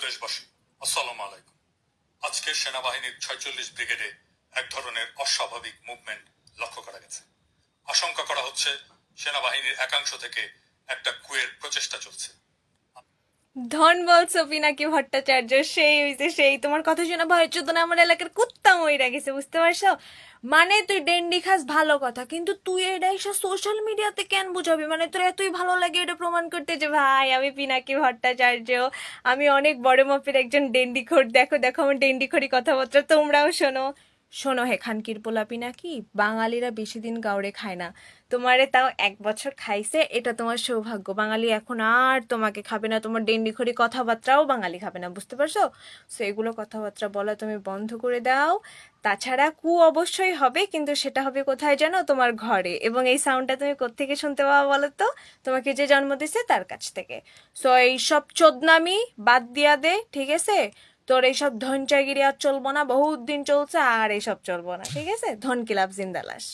দেশবাসী আসসালাম আলাইকুম। আজকে সেনাবাহিনীর ছয়চল্লিশ ব্রিগেডে এক ধরনের অস্বাভাবিক মুভমেন্ট লক্ষ্য করা গেছে। আশঙ্কা করা হচ্ছে, সেনাবাহিনীর একাংশ থেকে একটা কুয়ের প্রচেষ্টা চলছে। ধন বলছো পিনাকি ভট্টাচার্য? সেই হইছে সেই। তোমার কথা শুনে ভয় চোদ্দ না? আমার এলাকার কুত্তা মইরা গেছে, বুঝতে পারছ? মানে তুই ডেন্ডি খাস, ভালো কথা। কিন্তু তুই এটা এসব সোশ্যাল মিডিয়াতে কেন বুঝাবি? মানে তোর এতই ভালো লাগে এটা প্রমাণ করতে যে, ভাই, আমি পিনাকি ভট্টাচার্য। আমি অনেক বড় মাপের একজন ডেন্ডিখোর দেখো দেখো আমার ডেন্ডিখোরি কথাবার্তা। তোমরাও শোনো। শোনো হে খানকির পোলাপি নাকি? বাঙালিরা বেশি দিন গাউরে খায় না। তোমারে তাও এক বছর খাইছে, এটা তোমার সৌভাগ্য। বাঙালি এখন আর তোমাকে খাবে না, তোমার ডেন্ডিখড়ি কথাবার্তাও বাঙালি খাবে না, বুঝতে পারছ? সো এগুলো কথাবার্তা বলা তুমি বন্ধ করে দাও। তাছাড়া কু অবশ্যই হবে, কিন্তু সেটা হবে কোথায় জানো? তোমার ঘরে। এবং এই সাউন্ডটা তুমি কোত্থেকে শুনতে পাবা বলো তো তোমাকে যে জন্ম দিছে তার কাছ থেকে। সো এইসব চোদনামি বাদ দিয়া দে, ঠিক আছে? তোর এইসব ধনচাগিরি আর চলবো না, বহুত দিন চলছে আর এইসব চলবো না, ঠিক আছে? ধন কিলাপ জিন্দালাস